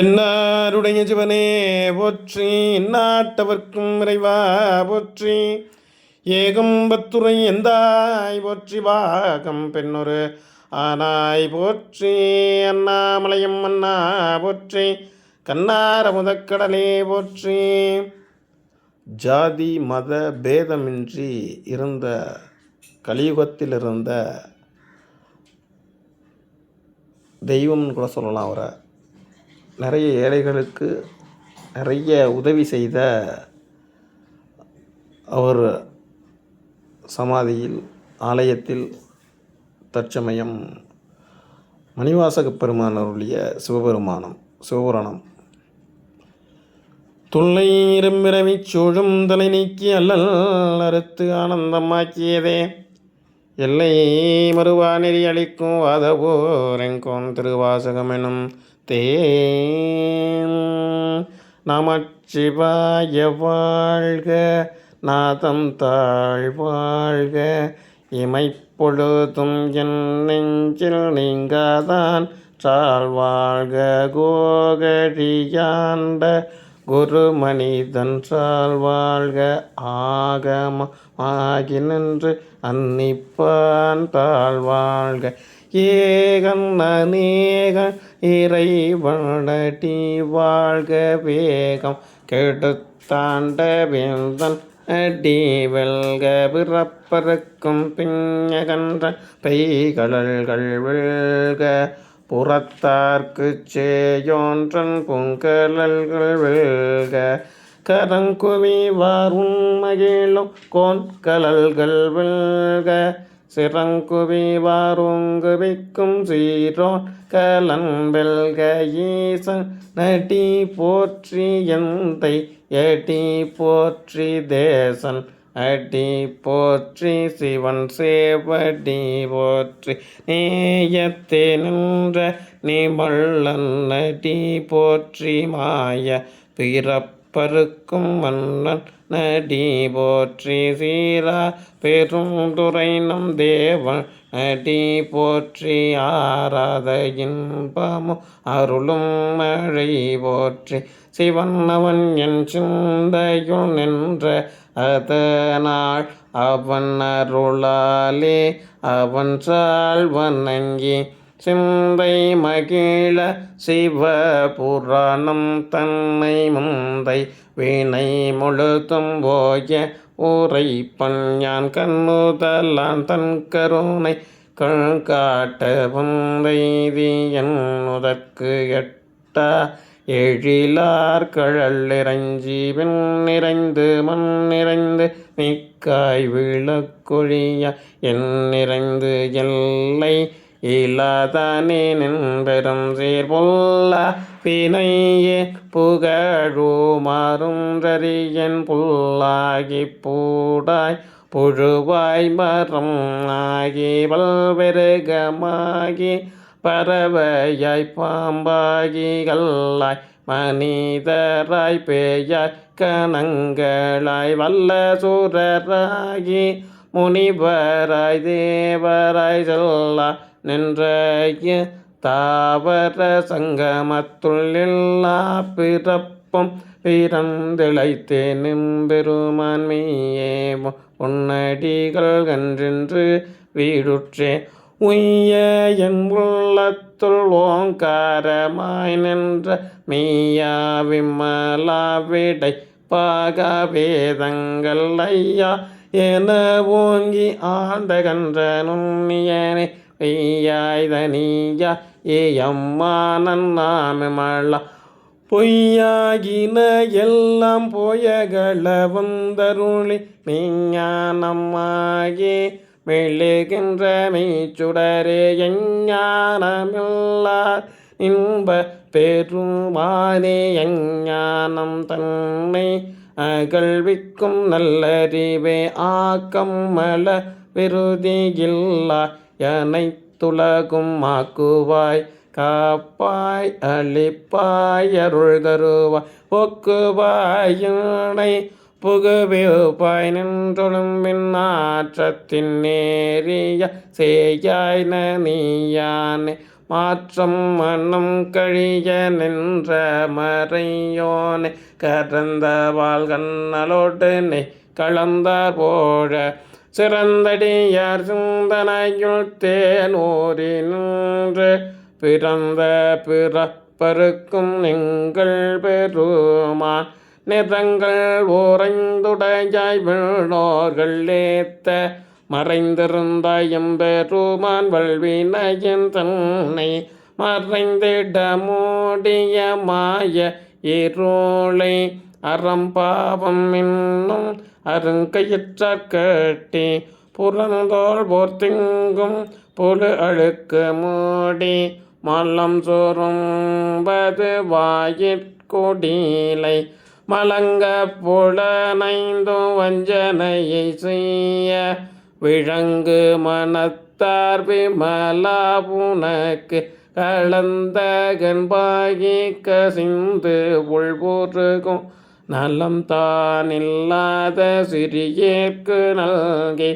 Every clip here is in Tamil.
தென்னாருடைய சிவனே போற்றி நாட்டவர்க்கும் இறைவா போற்றி. ஏகம்பத்துறை எந்தாய் போற்றி வாகம் பெண்ணொரு ஆனாய் போற்றி. அண்ணாமலையம் அண்ணா போற்றி. கண்ணார முதக்கடலே போற்றி. ஜாதி மத பேதமின்றி இருந்த கலியுகத்தில் இருந்த தெய்வம்னு கூட சொல்லலாம் அவரை. நிறைய ஏழைகளுக்கு நிறைய உதவி செய்த அவர் சமாதியில் ஆலயத்தில் தற்சமயம் மணிவாசக பெருமான் அருளிய சிவபெருமானம் சிவபுராணம். துள்ளை இரும்பிறவி சூழும் தலை நீக்கி அல்லல் அறுத்து ஆனந்தமாக்கியதே. எல்லை மறுவா நெறி அளிக்கும் வாதவோரெங்கோன் திருவாசகம் எனும் தேன் நமச்சிவாய வாழ்க நாதம் தாழ் வாழ்க. இமைப்பொழுதும் என் நெஞ்சில் நீங்காதான் சால் வாழ்க கோகழியாண்ட குரு மனிதன் சால் வாழ்க. ஆகமமாகி நின்று அன்னிப்பான் தாழ் வாழ்க. ஏகன் அநேகன் இறைவனடி வாழ்க வேகம். கெடுத்தாண்ட வேந்தன் அடி வெல்க பிறப்பருக்கும் பிஞ்சகன்ற பெய்கடல்கள் வெல்க புறத்தார்க்கு சேயோன்றன் பொங்கலல்கள் வெல்க கரங்குவி வாரும் மகிழும் கோன்கலல்கள் வெல்க சிறங்குவிவாரோங்கு விக்கும் சீரோன் கலன்பெல்கீசன் நடி போற்றி எந்தை எடி போற்றி தேசன் அடி போற்றி சிவன் சேவடி போற்றி. நேயத்தே நின்ற நிமள்ளன் அடி போற்றி மாய பிறப்பு பருக்கும் மன்னன் நடி போற்றி சீரா பெருந்துரை நம் தேவன் நடி போற்றி ஆராத இன்பமும் அருளும் மழை போற்றி. சிவன் அவன் என் சிந்தையுள் நின்ற அதனால் அவன் அருளாலே அவன் சால் வணங்கி சிந்தை மகிழ சிவ புராணம் தன்னை முந்தை வீணை முழுதும் போய ஊரை யான் கண்ணுதலான் தன் கருணை கண் காட்ட வந்தைதி என்னுதற்கு எட்டா எழிலார் கழல் இறைஞ்சி விண் நிறைந்து மண் நிறைந்து நிக்காய் விளக்கொழிய என் நிறைந்து எல்லை இல்லாதானே நின்பெரும் சீர்பொல்ல வினையே புகழுமாறும் ரரியன் புல்லாகி பூடாய் புழுவாய் மரம் ஆகி வல்வெருகமாகி பறவையாய் பாம்பாகி கல்லாய் மனிதராய் பேயாய் கணங்களாய் வல்ல சுரராகி முனிவராய் தேவராய் செல்லா நின்ற தாவர சங்கமத்துள் எல்லா பிறப்பும் பிறந்திழைத்தே நிம்பெருமான்மையே உன்னடிகள் கன்றென்று வீடுற்றே. உய்ய என் உள்ளத்துள் ஓங்காரமாய் நின்ற மெய்யா விமலா விடை பாக வேதங்கள் ஐயா. என ஓங்கி ஆழ்ந்த கன்ற நுண்ணியனே பெய்யாய் தனியா ஏ அம்மா நன்னாமளா பொய்யாகின எல்லாம் போயகள வந்தருளி மெய்ஞானமாகி மெழுகின்ற மெய்ச்சுடரே எஞ்ஞானமில்லார் இன்ப பெருமானே எஞ்ஞானம் தன்னை அகழ்விக்கும் நல்லறிவே ஆக்கம் மல விருதியில்லா அனைத்துலகும் ஆக்குவாய் காப்பாய் அழிப்பாய் அருள் தருவாய் ஒக்குவாயினை புகுவிப்பாய் நின்றொழும் ஆற்றத்தின் நேரிய செய்யாய் நீயானே. மாற்றம் மனம் கழிய நின்ற மறையோனை கறந்தவாள் கண்ணலோடு நெய் கலந்த போழ. சிறந்தடியார் சிந்தனையுள் தேனூரி நின்று பிறந்த பிறப்பருக்கும் நீங்கள் பெருமான். நிறங்கள் ஓரைந்துடையாய் விழோர்கள் ஏத்த மறைந்திருந்த எம்பெருமான் வல்வினையின் தன்னை மறைந்திட மூடிய மாய இருளை அறம்பாவம் என்னும் அருங்கயிற்றார் கட்டி புறந்தோள் போர்த்திங்கும் புழு அழுக்கு மூடி மல்லம் சோறும்பது வாயிற்கொடியிலை மலங்க புலனைந்தும் வஞ்சனையை செய்ய விழங்கு மனத்தார் விமலா உனக்கு கலந்தகன்பாகி கசிந்து உள்போற்றுகும் நலம் தான் இல்லாத சிறியேற்கு நல்கி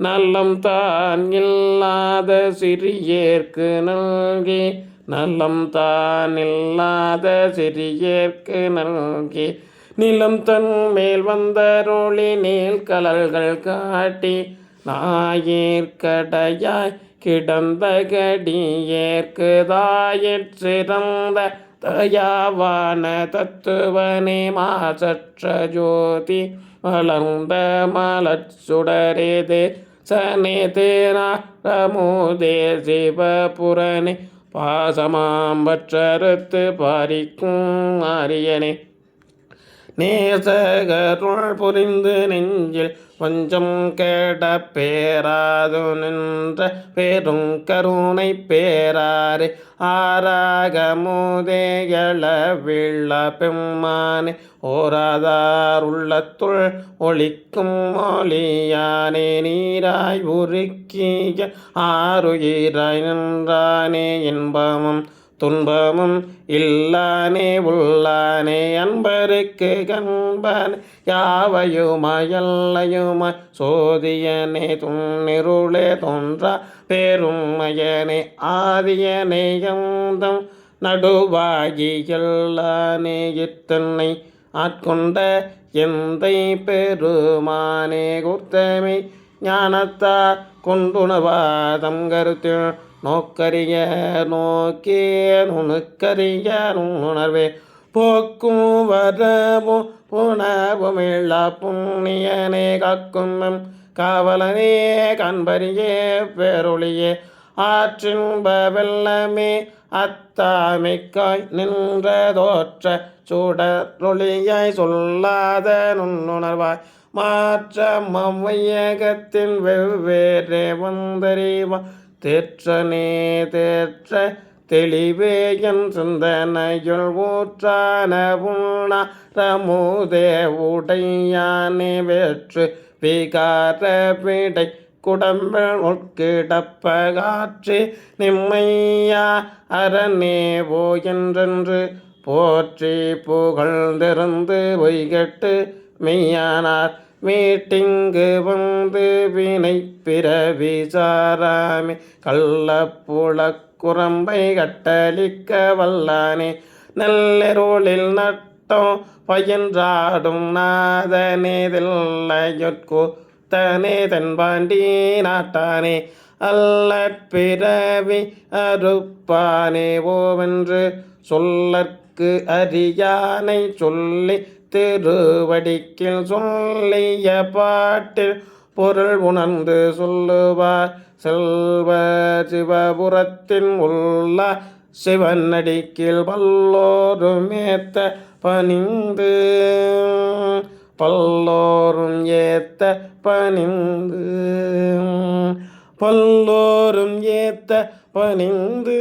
நல்லம் தான் இல்லாத சிறியேற்கு நல்கி நல்லம் தான் இல்லாத சிறியேற்கு நல்கி. நிலம் தன் மேல் வந்தருளி நீல் கலல்கள் காட்டி நாயிற்கடையாய் கிடந்த கடியேற்கு தாயிற்றிறந்த தயாவான தத்துவனே மாசற்ற ஜோதி மலர்ந்த மலச்சுடரேதே சனே தேனாரமோதே சிவபுரனே பாசமாம்பற்றறுத்து பாரிக்கும் ஆரியனே நேசகருள் புரிந்து நெஞ்சில் கொஞ்சம் கேட பேராது நின்ற பெரும் கருணை பேராறு ஆராக மூதேகள விழ பெம்மானே. ஓராதார் உள்ளத்துள் ஒளிக்கும் மொழியானே. நீராய் உருக்கிய ஆறுயிராய் நின்றானே இன்பமும் துன்பமும் இல்லானே உள்ளானே அன்பருக்கு கண்பன். யாவையுமாய் எல்லையுமாய் சோதியனே துன்னிருளே தோன்றா பெருமையனே ஆதியனே எந்தம் நடுவாகி எல்லானே இத்தன்னை ஆட்கொண்ட எந்தை பெருமானே குர்த்தமை ஞானத்தா கொண்டுணவாதம் கருத்து நோக்கரிய நோக்கிய நுணுக்கரிய உணர்வே போக்கும் வரவும் புனவும் இல்லா புண்ணியனே காக்கும் காவலனே கண்பரியே பேரொளியே ஆற்றின்ப வெள்ளமே அத்தாமிக்காய் நின்ற தோற்ற சுடரொளியாய் சொல்லாத நுண்ணுணர்வாய். மாற்றம் அவ்வையகத்தின் வெவ்வேறே வந்தறிவாய். தேற்றனே தேற்ற தெளிவே என் சிந்தனையுள் ஊற்றான உணரமுதே உடையானே வேற்று விகார விடை குடம்பில் உட்கிடப்பகாற்று நிம்மையா அரணேவோ என்றென்று போற்றி புகழ்ந்திருந்து பொய்கட்டு மெய்யானார் வீட்டிங்கு வந்து வினை பிறவி சாராமே. கள்ளப்புழ குரம்பை கட்டளிக்க வல்லானே. நல்லெருளில் நட்டம் பயின்றாடும் நாதனே. தில்லையொற்கோ தனே தென்பாண்டி நாட்டானே. அல்லற்பிறவி அறுப்பானே. ஓவென்று சொல்லற்கு அரியானை சொல்லி திருவடிக்கில் சொல்லிய பாட்டில் பொருள் உணர்ந்து சொல்லுவார். செல்வ சிவபுரத்தின் உள்ள சிவனடிக்கில் பல்லோரும் ஏத்த பணிந்து பல்லோரும் ஏத்த பணிந்து பல்லோரும் ஏத்த பணிந்து.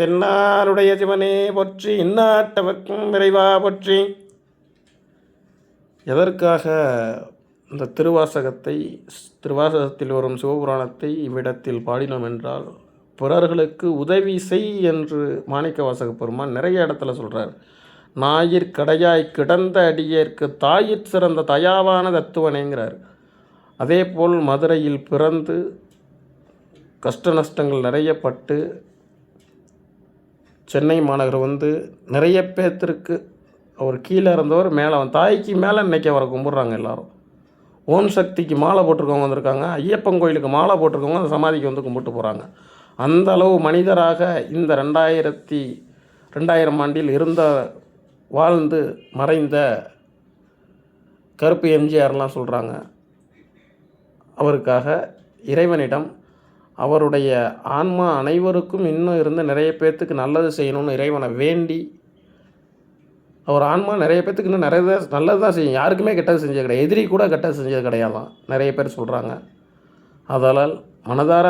தென்னாருடைய சிவனே போற்றி இந்நாட்டவர்க்கும் விரைவா போற்றி. எதற்காக இந்த திருவாசகத்தை திருவாசகத்தில் வரும் சிவபுராணத்தை இவ்விடத்தில் பாடினோம் என்றால் பிறர்களுக்கு உதவி செய் என்று மாணிக்கவாசக பெருமான் நிறைய இடத்துல சொல்கிறார் ஞாயிற் கடையாய் கிடந்த அடியேற்கு தாயிற் சிறந்த தயாவான தத்துவனேங்கிறார். அதேபோல் மதுரையில் பிறந்து கஷ்ட நஷ்டங்கள் நிறைய பட்டு சென்னை மாநகர் வந்து நிறைய பேர்த்திற்கு அவர் கீழே இருந்தவர் மேலே அவன் தாய்க்கு மேலே இன்றைக்கி அவரை கும்பிட்றாங்க எல்லாரும். ஓம் சக்திக்கு மாலை போட்டிருக்கவங்க வந்திருக்காங்க. ஐயப்பன் கோயிலுக்கு மாலை போட்டிருக்கவங்க அந்த சமாதிக்கு வந்து கும்பிட்டு போகிறாங்க அந்த அளவு மனிதராக இந்த ரெண்டாயிரத்தி ரெண்டாயிரம் ஆண்டில் இருந்த வாழ்ந்து மறைந்த கருப்பு எம்ஜிஆர்லாம் சொல்கிறாங்க அவருக்காக இறைவனிடம் அவருடைய ஆன்மா அனைவருக்கும் இன்னும் இருந்து நிறைய பேர்த்துக்கு நல்லது செய்யணும்னு இறைவனை வேண்டி அவர் ஆன்மா நிறைய பேர்த்துக்கு இன்னும் நிறைய தான் நல்லது தான் செய்யும். யாருக்குமே கெட்டது செஞ்சது கிடையாது. எதிரி கூட கெட்டது செஞ்சது கிடையாதான். நிறைய பேர் சொல்கிறாங்க அதனால் மனதார